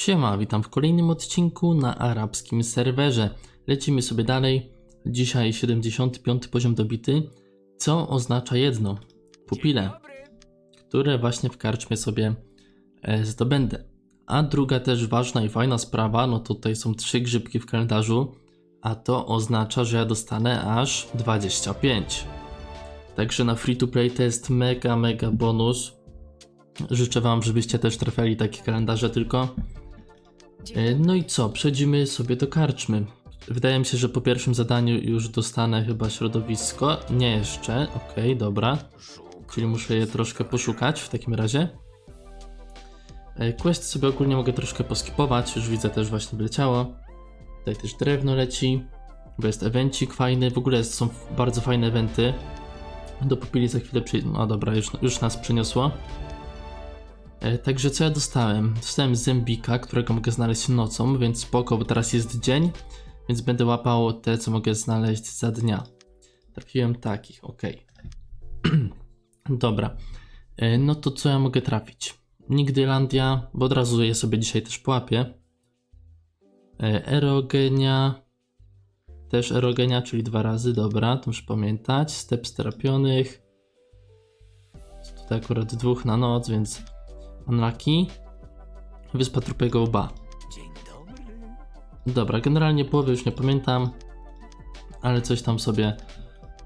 Siema, witam w kolejnym odcinku na arabskim serwerze. Lecimy sobie dalej. Dzisiaj 75 poziom dobity, co oznacza jedno: pupile, które właśnie w karczmie sobie e, zdobędę. A druga też ważna i fajna sprawa, no tutaj są trzy grzybki w kalendarzu, a to oznacza, że ja dostanę aż 25. Także na free to play to jest mega, mega bonus. Życzę Wam, żebyście też trafiali takie kalendarze tylko. E, No i co? Przechodzimy sobie do karczmy. Wydaje mi się, że po pierwszym zadaniu już dostanę chyba środowisko. Nie jeszcze. Okej, dobra. Czyli muszę je troszkę poszukać w takim razie. E, Quest sobie ogólnie mogę troszkę poskipować. Już widzę też właśnie wyleciało. Tutaj też drewno leci. Bo jest evencik fajny. W ogóle są bardzo fajne eventy. Do pupili za chwilę przyjdę. No dobra, już, już nas przyniosło. E, Także co ja dostałem? Dostałem zębika, którego mogę znaleźć nocą, więc spoko, bo teraz jest dzień, więc będę łapał te, co mogę znaleźć za dnia. Trafiłem takich, ok. Dobra. E, No to co ja mogę trafić? Nigdylandia, bo od razu je sobie dzisiaj też połapię. E, Erogenia. Też erogenia, czyli dwa razy, dobra, to muszę pamiętać. Step strapionych. Tutaj akurat dwóch na noc, więc Unlucky. Wyspa Trupego Łba. Dobra, generalnie połowy już nie pamiętam, ale coś tam sobie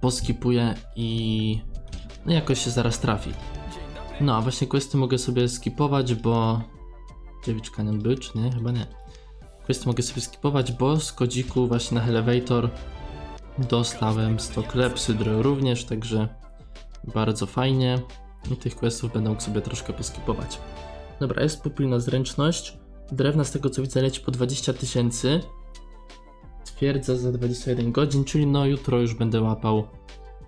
poskipuję i no jakoś się zaraz trafi. No, a właśnie questy mogę sobie skipować, bo... Dziewicz Canyon czy nie? Chyba nie. Questy mogę sobie skipować, bo z kodziku właśnie na Elevator dostałem 100 klepsydry również, także bardzo fajnie. I tych questów będę mógł sobie troszkę poskipować. Dobra, jest pupilna zręczność. Drewna z tego co widzę leci po 20 tysięcy. Twierdza za 21 godzin, czyli no jutro już będę łapał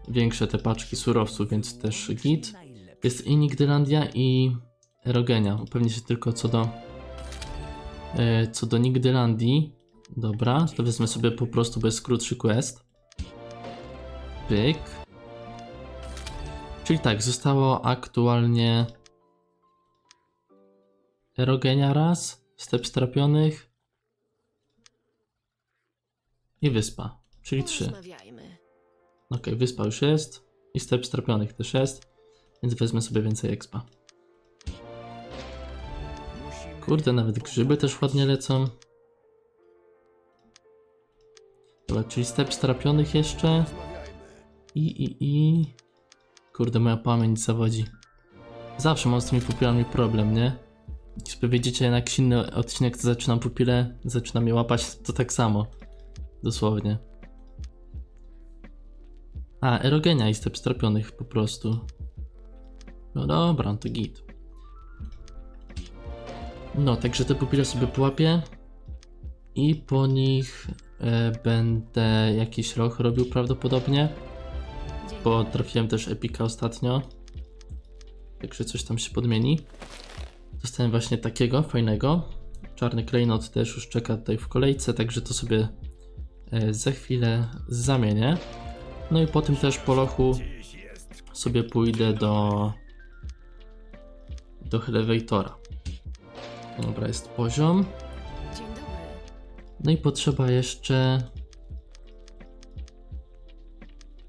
większe te paczki surowców, więc też git. Jest i Nigdylandia i Erogenia. Upewnię się tylko co do e, co do Nigdylandii. Dobra, to wezmę sobie po prostu bez krótszy quest. Pyk. Czyli tak, zostało aktualnie Erogenia raz, step strapionych i wyspa, czyli trzy. Ok, wyspa już jest i step strapionych też jest, więc wezmę sobie więcej expa. Kurde, nawet grzyby też ładnie lecą. Dobra, czyli step strapionych jeszcze. I, i, i... Kurde, moja pamięć zawodzi. Zawsze mam z tymi pupilami problem, nie? Jak sobie wiedziecie, na jakiś inny odcinek to zaczynam pupile, zaczynam je łapać, to tak samo. Dosłownie. A, erogenia i step po prostu. No dobra, no to git. No, także te pupile sobie połapię. I po nich e, będę jakiś roch robił prawdopodobnie. Bo trafiłem też epika ostatnio. Także coś tam się podmieni. Dostałem właśnie takiego fajnego. Czarny klejnot też już czeka tutaj w kolejce, także to sobie e, za chwilę zamienię. No i po tym też po lochu sobie pójdę do do elevatora. Dobra, jest poziom. No i potrzeba jeszcze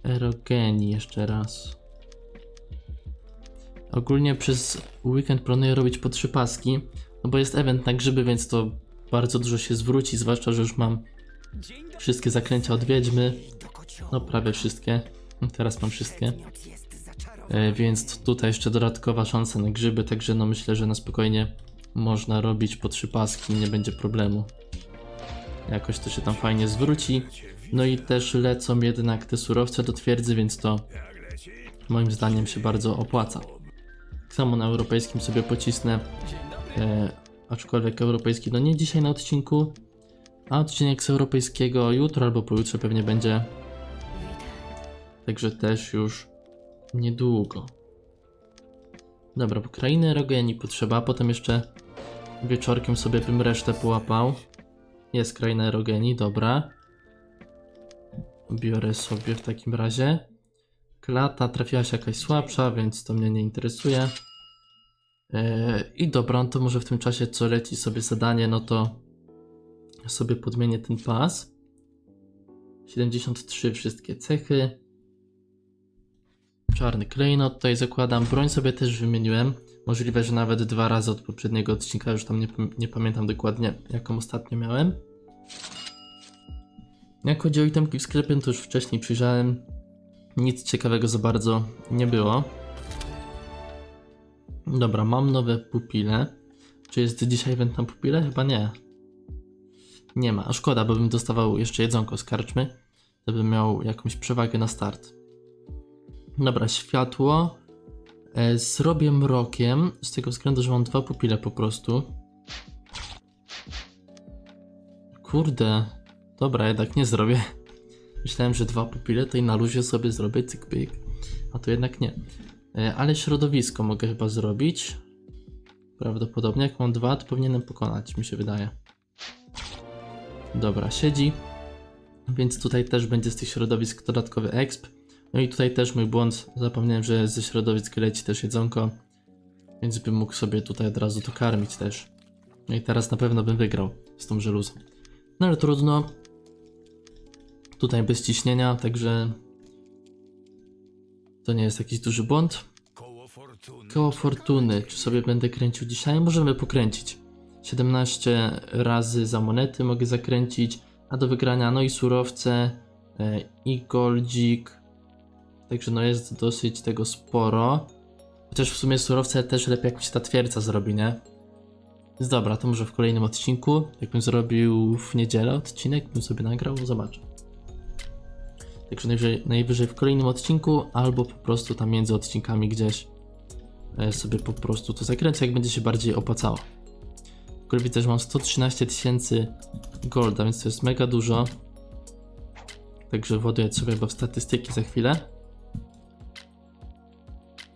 erogenii jeszcze raz. Ogólnie przez weekend planuję robić po trzy paski, no bo jest event na grzyby, więc to bardzo dużo się zwróci, zwłaszcza, że już mam wszystkie zaklęcia od wiedźmy. No prawie wszystkie. Teraz mam wszystkie. E, Więc tutaj jeszcze dodatkowa szansa na grzyby, także no myślę, że na spokojnie można robić po trzy paski, nie będzie problemu. Jakoś to się tam fajnie zwróci. No i też lecą jednak te surowce do twierdzy, więc to moim zdaniem się bardzo opłaca. Tak samo na europejskim sobie pocisnę, e, aczkolwiek europejski no nie dzisiaj na odcinku, a odcinek z europejskiego jutro albo pojutrze pewnie będzie, także też już niedługo. Dobra, bo krainy erogenii potrzeba, potem jeszcze wieczorkiem sobie bym resztę połapał. Jest kraina erogenii, dobra. Biorę sobie w takim razie. Klata trafiła się jakaś słabsza, więc to mnie nie interesuje. E, I dobra, no to może w tym czasie, co leci sobie zadanie, no to sobie podmienię ten pas. 73 wszystkie cechy. Czarny klejnot tutaj zakładam. Broń sobie też wymieniłem. Możliwe, że nawet dwa razy od poprzedniego odcinka, już tam nie, nie pamiętam dokładnie, jaką ostatnio miałem. Jak chodzi o itemki w sklepie, to już wcześniej przyjrzałem. Nic ciekawego za bardzo nie było. Dobra, mam nowe pupile. Czy jest dzisiaj event na pupile? Chyba nie. Nie ma, szkoda, bo bym dostawał jeszcze jedzonko z karczmy, to bym miał jakąś przewagę na start. Dobra, światło. E, zrobię mrokiem, z tego względu, że mam dwa pupile po prostu. Kurde, dobra, jednak nie zrobię. Myślałem, że dwa pupile to i na luzie sobie zrobię cyk pyk, a to jednak nie. E, ale środowisko mogę chyba zrobić. Prawdopodobnie, jak mam dwa, to powinienem pokonać, mi się wydaje. Dobra, siedzi. Więc tutaj też będzie z tych środowisk dodatkowy exp. No i tutaj też mój błąd. Zapomniałem, że ze środowisk leci też jedzonko. Więc bym mógł sobie tutaj od razu to karmić też. No i teraz na pewno bym wygrał z tą żeluzą. No ale trudno. Tutaj bez ciśnienia, także to nie jest jakiś duży błąd. Koło fortuny. Czy sobie będę kręcił dzisiaj? Możemy pokręcić. 17 razy za monety mogę zakręcić, a do wygrania no i surowce e, i goldzik. Także no jest dosyć tego sporo. Chociaż w sumie surowce też lepiej jak mi się ta twierdza zrobi, nie? Więc dobra, to może w kolejnym odcinku. Jakbym zrobił w niedzielę odcinek, bym sobie nagrał, zobaczę. Także najwyżej, najwyżej w kolejnym odcinku, albo po prostu tam między odcinkami gdzieś e, sobie po prostu to zakręcę, jak będzie się bardziej opłacało. W ogóle widzę, że mam 113 tysięcy golda, więc to jest mega dużo. Także właduję sobie chyba w statystyki za chwilę.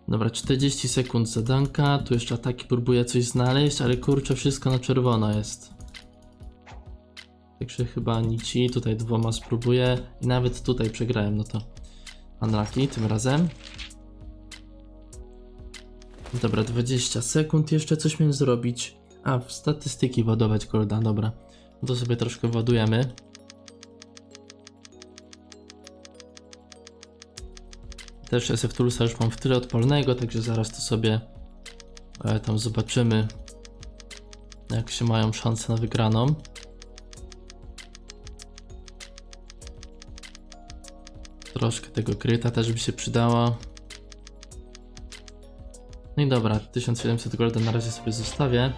Dobra, 40 sekund zadanka. Tu jeszcze ataki próbuję coś znaleźć, ale kurczę, wszystko na czerwono jest. Także chyba nici. Tutaj dwoma spróbuję. I nawet tutaj przegrałem, no to unlucky tym razem. Dobra, 20 sekund. Jeszcze coś miałem zrobić. A, w statystyki ładować golda, dobra. No to sobie troszkę ładujemy. Też SF Toolsa już mam w tyle odpalnego, także zaraz to sobie e, tam zobaczymy, jak się mają szanse na wygraną. Troszkę tego kryta też by się przydała. No i dobra, 1700 golda na razie sobie zostawię.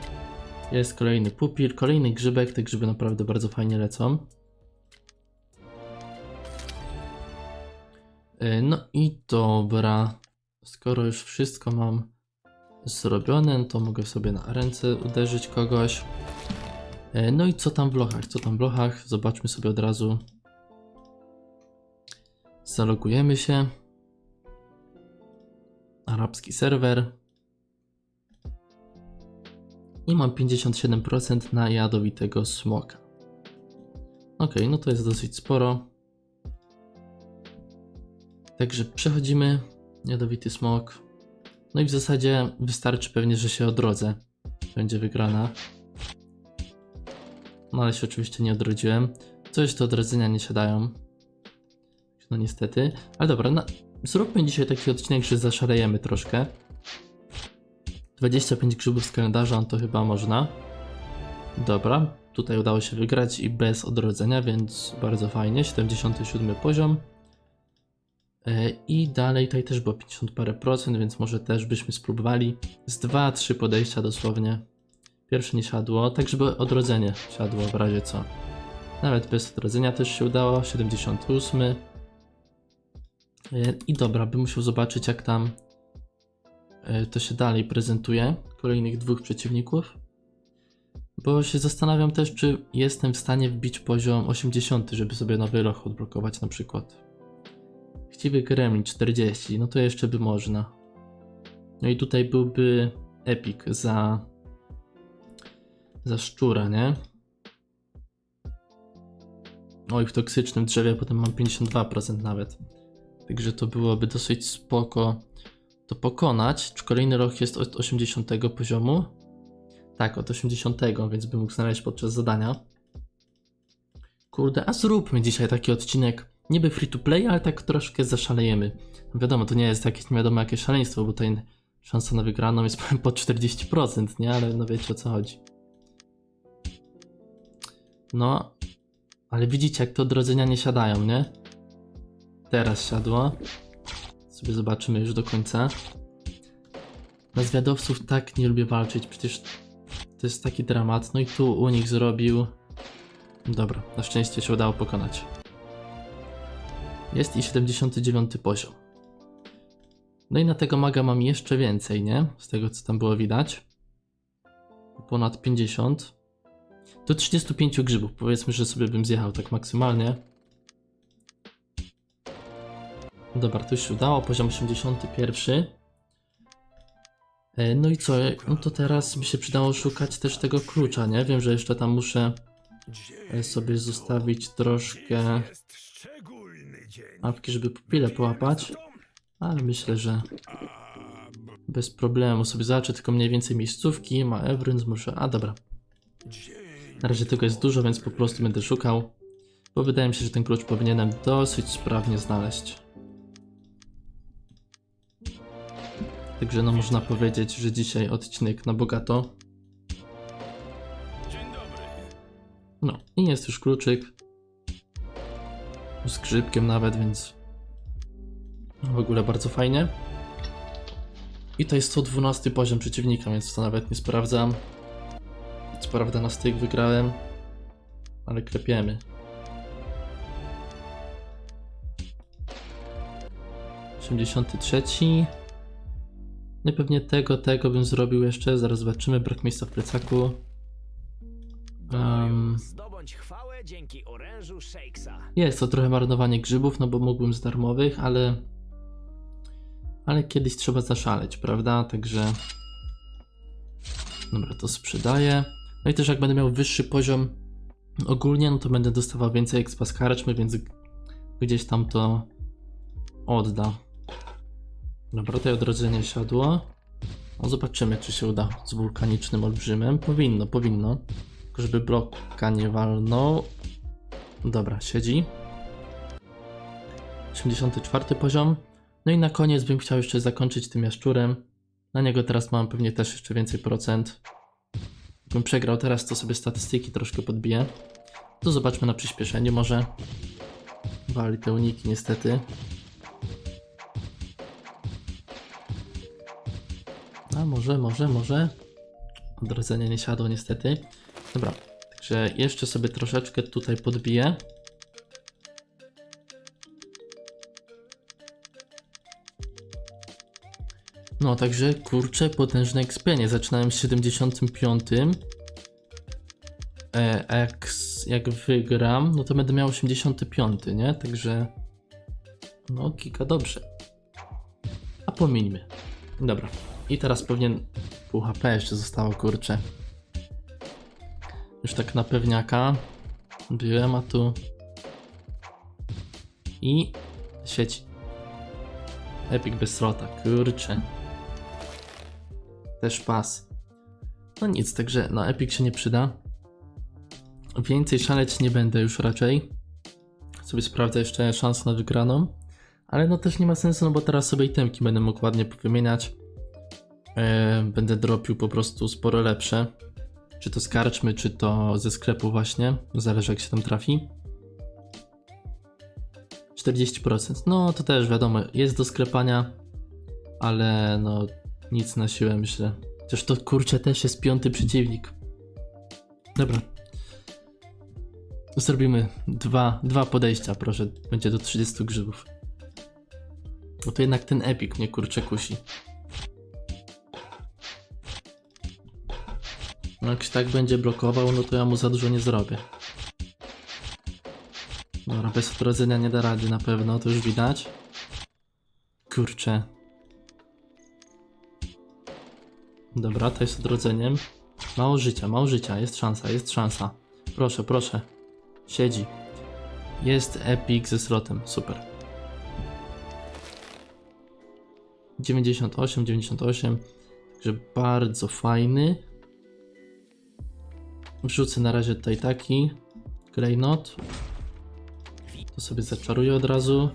Jest kolejny pupil, kolejny grzybek, te grzyby naprawdę bardzo fajnie lecą. E, No i dobra, skoro już wszystko mam zrobione, to mogę sobie na ręce uderzyć kogoś. E, No i co tam w lochach? Co tam w lochach? Zobaczmy sobie od razu. Zalogujemy się. Arabski serwer. I mam 57% na jadowitego smoka. Ok, no to jest dosyć sporo. Także przechodzimy. Jadowity smok. No i w zasadzie wystarczy pewnie, że się odrodzę. Będzie wygrana. No ale się oczywiście nie odrodziłem. Coś te odrodzenia nie siadają. No niestety. Ale dobra, no, zróbmy dzisiaj taki odcinek, że zaszalejemy troszkę. 25 grzybów z kalendarza, no to chyba można. Dobra, tutaj udało się wygrać i bez odrodzenia, więc bardzo fajnie. 77 poziom. E, I dalej tutaj też było 50 parę procent, więc może też byśmy spróbowali z 2-3 podejścia dosłownie. Pierwsze nie siadło, tak żeby odrodzenie siadło w razie co. Nawet bez odrodzenia też się udało, 78. E, I dobra, bym musiał zobaczyć jak tam e, to się dalej prezentuje. Kolejnych dwóch przeciwników. Bo się zastanawiam też, czy jestem w stanie wbić poziom 80, żeby sobie nowy loch odblokować na przykład. Chciwy gremlin 40, no to jeszcze by można. No i tutaj byłby epic za za szczura, nie? Oj, w toksycznym drzewie potem mam 52% nawet. Także to byłoby dosyć spoko. to pokonać. Czy kolejny rok jest od 80 poziomu? Tak, od 80, więc bym mógł znaleźć podczas zadania. Kurde, a zróbmy dzisiaj taki odcinek. Niby free to play, ale tak troszkę zaszalejemy. Wiadomo, to nie jest jakieś nie wiadomo jakie szaleństwo, bo tutaj szansa na wygraną jest po 40%, nie? Ale no wiecie o co chodzi. No, ale widzicie jak te odrodzenia nie siadają, nie? Teraz siadło. Sobie zobaczymy już do końca. Na zwiadowców tak nie lubię walczyć, przecież to jest taki dramat. No i tu u nich zrobił. Dobra, na szczęście się udało pokonać. Jest i 79 poziom. No i na tego maga mam jeszcze więcej, nie? Z tego co tam było widać. Ponad 50. Do 35 grzybów. Powiedzmy, że sobie bym zjechał tak maksymalnie. Dobra, to już się udało. Poziom 81. E, No i co? No to teraz by się przydało szukać też tego klucza, nie? Wiem, że jeszcze tam muszę e, sobie zostawić troszkę awki, żeby pupile połapać. Ale myślę, że bez problemu sobie zobaczę tylko mniej więcej miejscówki. Ma Evryns, muszę... A dobra. Na razie tego jest dużo, więc po prostu będę szukał. Bo wydaje mi się, że ten klucz powinienem dosyć sprawnie znaleźć. Także no można powiedzieć, że dzisiaj odcinek na bogato. No i jest już kluczyk. Z grzybkiem nawet, więc w ogóle bardzo fajnie. I to jest 112 poziom przeciwnika, więc to nawet nie sprawdzam. Co prawda na styk wygrałem, ale klepiemy. Osiemdziesiąty trzeci. No i pewnie tego, tego bym zrobił jeszcze. Zaraz zobaczymy. Brak miejsca w plecaku. Um, Zdobądź chwałę dzięki orężu Shakesa. jest to trochę marnowanie grzybów, no bo mógłbym z darmowych, ale. Ale kiedyś trzeba zaszaleć, prawda? Także. Dobra, to sprzedaję. No i też jak będę miał wyższy poziom ogólnie, no to będę dostawał więcej expa z karczmy, więc gdzieś tam to odda. Dobra, to odrodzenie siadło. No zobaczymy, czy się uda z wulkanicznym olbrzymem. Powinno, powinno. Tylko żeby bloka nie walnął. Dobra, siedzi. 84 poziom. No i na koniec bym chciał jeszcze zakończyć tym jaszczurem. Na niego teraz mam pewnie też jeszcze więcej procent. Jakbym przegrał teraz, to sobie statystyki troszkę podbiję. To zobaczmy na przyspieszeniu może. Wali te uniki niestety. Może, może, może. Odrodzenie nie siadło niestety. Dobra, także jeszcze sobie troszeczkę tutaj podbiję. No, także kurczę, potężne ekspienie. Zaczynałem z 75. E, a jak, jak wygram, no to będę miał 85, nie? Także. No, kika dobrze. A pomińmy. Dobra. I teraz pewnie pół HP jeszcze zostało, kurczę. Już tak na pewniaka. Byłem, a tu. I. Sieć. Epic bez slota, kurczę. Też pas. No nic, także na Epic się nie przyda. Więcej szaleć nie będę już raczej. Sobie sprawdzę jeszcze szansę na wygraną. Ale no też nie ma sensu, no bo teraz sobie itemki będę mógł ładnie powymieniać. E, będę dropił po prostu sporo lepsze. Czy to z karczmy, czy to ze sklepu właśnie. Zależy jak się tam trafi. 40%. No to też wiadomo, jest do sklepania, ale no nic na siłę myślę. Chociaż to kurczę też jest piąty przeciwnik. Dobra. Zrobimy dwa, dwa podejścia, proszę. Będzie do 30 grzybów. Bo to jednak ten epik mnie kurczę kusi. No jak się tak będzie blokował, no to ja mu za dużo nie zrobię. Dobra, bez odrodzenia nie da rady na pewno, to już widać. Kurczę. Dobra, to jest odrodzeniem. Mało życia, mało życia, jest szansa, jest szansa. Proszę, proszę. Siedzi. Jest epic ze slotem, super. 98, 98. Także bardzo fajny. Wrzucę na razie tutaj taki klejnot. To sobie zaczaruję od razu.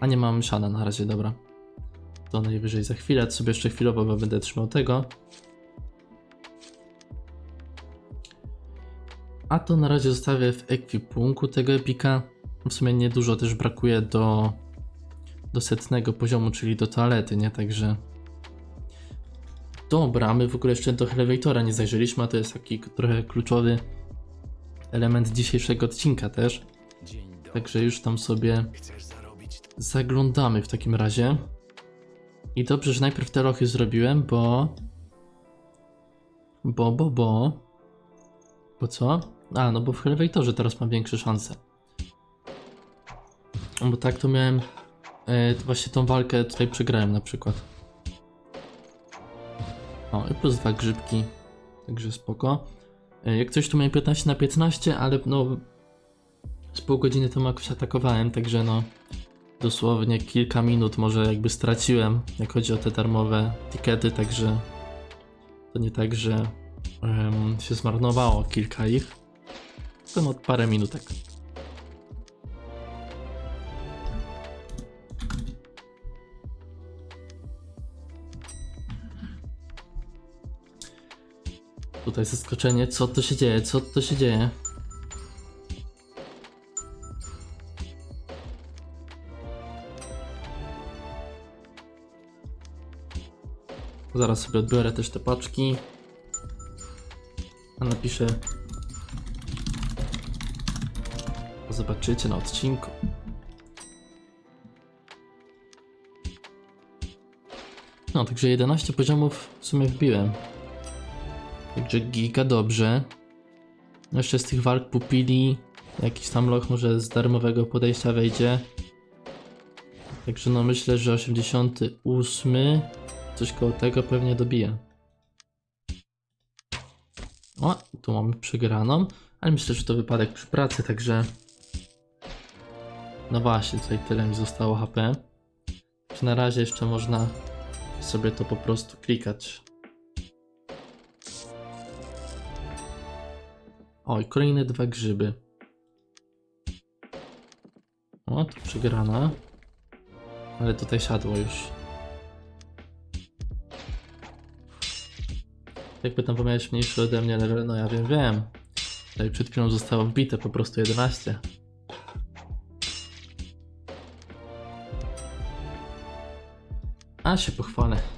A nie mam siana na razie, dobra. To najwyżej za chwilę, to sobie jeszcze chwilowo bo będę trzymał tego. A to na razie zostawię w ekwipunku tego epika. W sumie niedużo też brakuje do, do setnego poziomu, czyli do toalety, nie? Także. Dobra, my w ogóle jeszcze do elevatora nie zajrzeliśmy, a to jest taki trochę kluczowy element dzisiejszego odcinka też. Także już tam sobie zaglądamy w takim razie. I dobrze, że najpierw te lochy zrobiłem, bo. Bo, bo, bo. Bo co? A, no bo w elevatorze teraz mam większe szanse. Bo tak to miałem. E, właśnie tą walkę tutaj przegrałem na przykład. O, i plus dwa grzybki. Także spoko. E, jak coś tu miałem 15 na 15, ale no. Z pół godziny to jakoś atakowałem, także no. Dosłownie kilka minut może jakby straciłem, jak chodzi o te darmowe tikety, także to nie tak, że em, się zmarnowało kilka ich, tylko no parę minutek. Tutaj zaskoczenie, co to się dzieje, co to się dzieje? Zaraz sobie odbiorę też te paczki. A napiszę. Zobaczycie na odcinku. No, także 11 poziomów w sumie wbiłem. Także giga dobrze. Jeszcze z tych walk pupili jakiś tam loch może z darmowego podejścia wejdzie. Także no myślę, że 88 Coś koło tego pewnie dobije. O, tu mamy przegraną, ale myślę, że to wypadek przy pracy, także... No właśnie, tutaj tyle mi zostało HP. Czy na razie jeszcze można sobie to po prostu klikać. Oj, kolejne dwa grzyby. O, to przegrana. Ale tutaj siadło już. Jakby tam pomiałeś mniejszy ode mnie level, no ja wiem, wiem. Tutaj przed chwilą zostało wbite po prostu 11. A się pochwalę.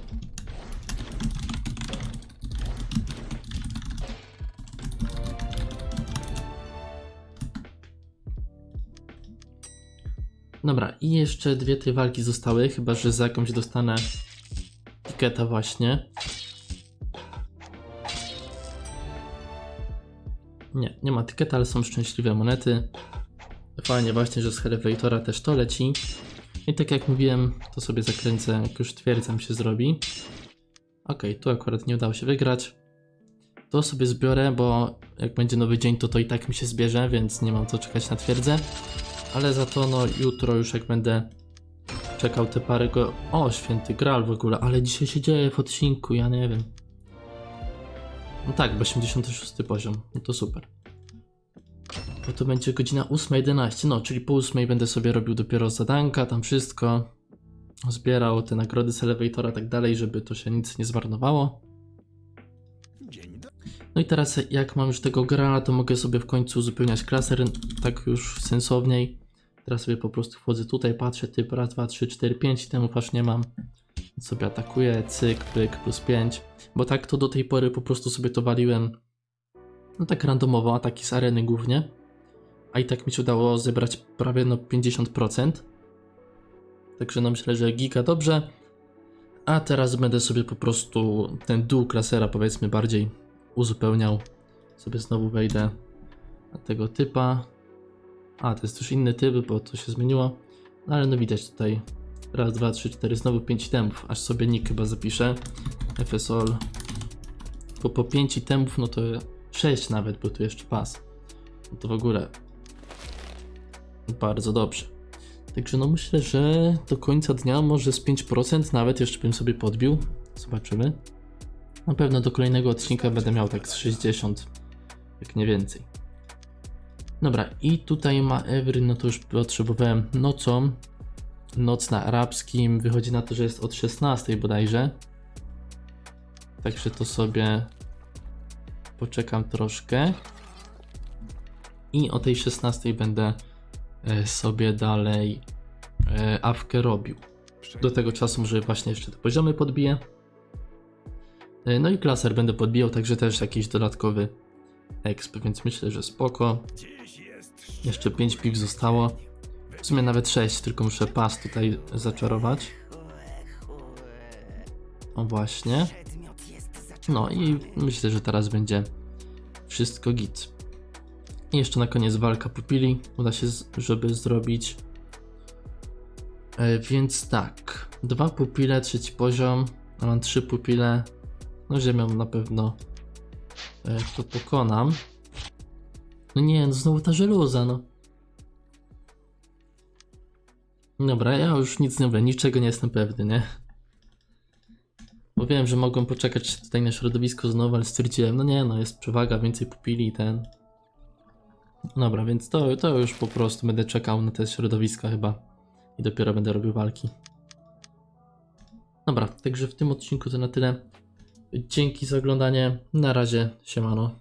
Dobra, i jeszcze dwie tej walki zostały, chyba że za jakąś dostanę tiketa właśnie. Nie, nie ma tyketa, ale są szczęśliwe monety. Fajnie właśnie, że z Elevatora też to leci. I tak jak mówiłem, to sobie zakręcę, jak już twierdzam się zrobi. Ok, tu akurat nie udało się wygrać. To sobie zbiorę, bo jak będzie nowy dzień, to to i tak mi się zbierze, więc nie mam co czekać na twierdzę. Ale za to no jutro już jak będę czekał te parę go... O, święty Graal w ogóle, ale dzisiaj się dzieje w odcinku, ja nie wiem. No tak, bo 86 poziom, no to super. Bo to będzie godzina 8.11, no czyli po 8 będę sobie robił dopiero zadanka, tam wszystko. Zbierał te nagrody z elevatora, tak dalej, żeby to się nic nie zmarnowało. No i teraz jak mam już tego gra, to mogę sobie w końcu uzupełniać klasę ren- tak już sensowniej. Teraz sobie po prostu wchodzę tutaj, patrzę, typ raz, dwa, trzy, cztery, pięć, temu aż nie mam. Sobie atakuję, cyk, pyk, plus 5. Bo tak to do tej pory po prostu sobie to waliłem no tak randomowo, ataki z areny głównie. A i tak mi się udało zebrać prawie no 50%. Także no myślę, że giga dobrze. A teraz będę sobie po prostu ten dół klasera powiedzmy bardziej uzupełniał. Sobie znowu wejdę na tego typa. A, to jest też inny typ, bo to się zmieniło. No ale no widać tutaj. Raz, dwa, trzy, cztery, znowu pięć itemów. Aż sobie nick chyba zapiszę. FSOL. Bo po pięć itemów, no to 6 nawet, bo tu jeszcze pas. No to w ogóle bardzo dobrze. Także no myślę, że do końca dnia może z 5% nawet jeszcze bym sobie podbił. Zobaczymy. Na pewno do kolejnego odcinka będę miał tak z 60, jak nie więcej. Dobra, i tutaj ma Every, no to już potrzebowałem nocą. Noc na arabskim wychodzi na to, że jest od 16 bodajże. Także to sobie poczekam troszkę. I o tej 16 będę e, sobie dalej e, awkę robił. Do tego czasu może właśnie jeszcze te poziomy podbiję. E, No i klaser będę podbijał, także też jakiś dodatkowy exp, więc myślę, że spoko. Jeszcze 5 piw zostało. W sumie nawet 6, tylko muszę pas tutaj zaczarować. O właśnie. No i myślę, że teraz będzie wszystko git. I jeszcze na koniec walka pupili. Uda się, żeby zrobić. E, więc tak. Dwa pupile, trzeci poziom. Mam trzy pupile. No ziemią na pewno to pokonam. No nie, no znowu ta żeluza, no. Dobra, ja już nic nie mówię, niczego nie jestem pewny, nie? Bo wiem, że mogłem poczekać tutaj na środowisko znowu, ale stwierdziłem, no nie, no jest przewaga, więcej pupili i ten. Dobra, więc to, to już po prostu będę czekał na te środowiska chyba i dopiero będę robił walki. Dobra, także w tym odcinku to na tyle. Dzięki za oglądanie. Na razie, siemano.